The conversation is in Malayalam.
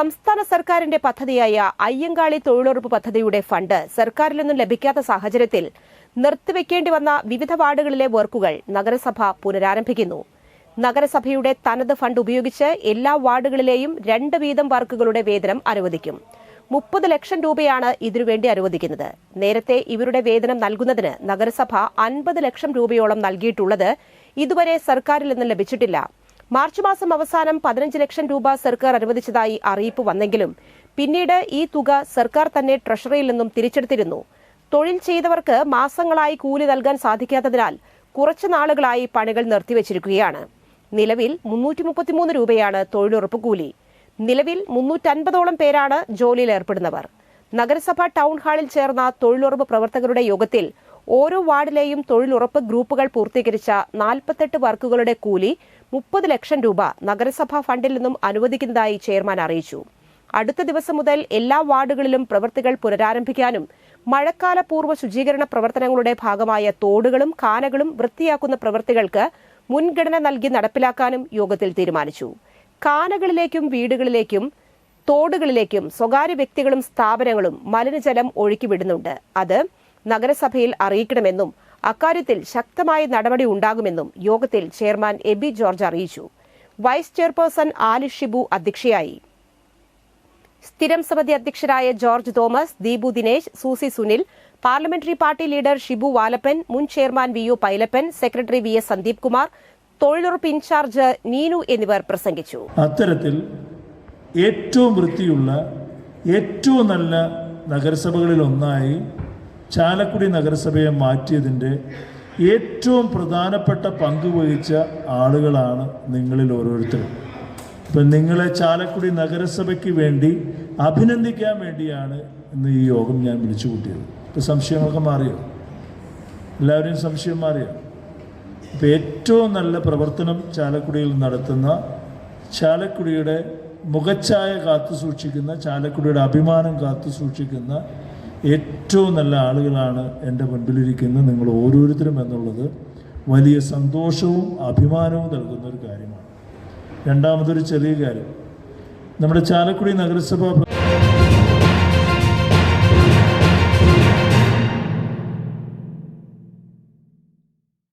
സംസ്ഥാന സർക്കാരിന്റെ പദ്ധതിയായ അയ്യങ്കാളി തൊഴിലുറപ്പ് പദ്ധതിയുടെ ഫണ്ട് സർക്കാരിൽ നിന്നും ലഭിക്കാത്ത സാഹചര്യത്തിൽ നിർത്തിവെക്കേണ്ടി വന്ന വിവിധ വാർഡുകളിലെ വർക്കുകൾ നഗരസഭ പുനരാരംഭിക്കുന്നു. നഗരസഭയുടെ തനത് ഫണ്ട് ഉപയോഗിച്ച് എല്ലാ വാർഡുകളിലെയും രണ്ട് വീതം വർക്കുകളുടെ വേതനം അനുവദിക്കും. മുപ്പത് ലക്ഷം രൂപയാണ് ഇതിനുവേണ്ടി അനുവദിക്കുന്നത്. നേരത്തെ ഇവരുടെ വേതനം നൽകുന്നതിന് നഗരസഭ അൻപത് ലക്ഷം രൂപയോളം നൽകിയിട്ടുള്ളത് ഇതുവരെ സർക്കാരിൽ നിന്ന് ലഭിച്ചിട്ടില്ല. മാർച്ച് മാസം അവസാനം പതിനഞ്ച് ലക്ഷം രൂപ സർക്കാർ അനുവദിച്ചതായി അറിയിപ്പ് വന്നെങ്കിലും പിന്നീട് ഈ തുക സർക്കാർ തന്നെ ട്രഷറിയിൽ നിന്നും തിരിച്ചെടുത്തിരുന്നു. തൊഴിൽ ചെയ്തവർക്ക് മാസങ്ങളായി കൂലി നൽകാൻ സാധിക്കാത്തതിനാൽ കുറച്ചു നാളുകളായി പണികൾ നിർത്തിവച്ചിരിക്കുകയാണ്. നിലവിൽ മുന്നൂറ്റി മുപ്പത്തിമൂന്ന് രൂപയാണ് തൊഴിലുറപ്പ് കൂലി. നിലവിൽ മുന്നൂറ്റൻപതോളം പേരാണ് ജോലിയിൽ ഏർപ്പെടുന്നവർ. നഗരസഭ ടൗൺ ഹാളിൽ ചേർന്ന തൊഴിലുറപ്പ് പ്രവർത്തകരുടെ യോഗത്തിൽ ഓരോ വാർഡിലെയും തൊഴിലുറപ്പ് ഗ്രൂപ്പുകൾ പൂർത്തീകരിച്ച നാൽപ്പത്തെട്ട് വർക്കുകളുടെ കൂലി മുപ്പത് ലക്ഷം രൂപ നഗരസഭാ ഫണ്ടിൽ നിന്നും അനുവദിക്കുന്നതായി ചെയർമാൻ അറിയിച്ചു. അടുത്ത ദിവസം മുതൽ എല്ലാ വാർഡുകളിലും പ്രവൃത്തികൾ പുനരാരംഭിക്കാനും മഴക്കാല പൂർവ ശുചീകരണ പ്രവർത്തനങ്ങളുടെ ഭാഗമായ തോടുകളും കാനകളും വൃത്തിയാക്കുന്ന പ്രവൃത്തികൾക്ക് മുൻഗണന നൽകി നടപ്പിലാക്കാനും യോഗത്തിൽ തീരുമാനിച്ചു. കാനകളിലേക്കും വീടുകളിലേക്കും തോടുകളിലേക്കും സ്വകാര്യ വ്യക്തികളും സ്ഥാപനങ്ങളും മലിനജലം ഒഴുക്കിവിടുന്നുണ്ട് അത് നഗരസഭയിൽ അറിയിക്കണമെന്നും അക്കാര്യത്തിൽ ശക്തമായ നടപടി ഉണ്ടാകുമെന്നും യോഗത്തിൽ ചെയർമാൻ എബി ജോർജ് അറിയിച്ചു. വൈസ് ചെയർപേഴ്സൺ ആലി ഷിബു അധ്യക്ഷയായി. സ്ഥിരം സമിതി അധ്യക്ഷരായ George Thomas Deepu Dinesh Susie Sunil parliamentary party leader Shibu Valappan മുൻ chairman V U Pailappan secretary V S Sandeep Kumar തൊഴിലുറപ്പ് ഇൻചാർജ് നീനു എന്നിവർ പ്രസംഗിച്ചു. അത്തരത്തിൽ ഏറ്റവും വൃത്തിയുള്ള ഏറ്റവും നല്ല നഗരസഭകളിൽ ഒന്നായി ചാലക്കുടി നഗരസഭയെ മാറ്റിയതിന്റെ ഏറ്റവും പ്രധാനപ്പെട്ട പങ്ക് വഹിച്ച ആളുകളാണ് നിങ്ങളിൽ ഓരോരുത്തരും. ഇപ്പം നിങ്ങളെ ചാലക്കുടി നഗരസഭയ്ക്ക് വേണ്ടി അഭിനന്ദിക്കാൻ വേണ്ടിയാണ് ഇന്ന് ഈ യോഗം ഞാൻ വിളിച്ചു കൂട്ടിയത്. ഇപ്പം സംശയങ്ങളൊക്കെ മാറിയോ? എല്ലാവരെയും സംശയം മാറിയോ? ഇപ്പം ഏറ്റവും നല്ല പ്രവർത്തനം ചാലക്കുടിയിൽ നടത്തുന്ന ചാലക്കുടിയുടെ മുഖച്ഛായ കാത്തു സൂക്ഷിക്കുന്ന ചാലക്കുടിയുടെ അഭിമാനം കാത്തു സൂക്ഷിക്കുന്ന ഏറ്റവും നല്ല ആളുകളാണ് എന്റെ മുൻപിലിരിക്കുന്ന നിങ്ങൾ ഓരോരുത്തരും എന്നുള്ളത് വലിയ സന്തോഷവും അഭിമാനവും നൽകുന്ന ഒരു കാര്യമാണ്. രണ്ടാമതൊരു ചെറിയ കാര്യം. നമ്മുടെ ചാലക്കുടി നഗരസഭ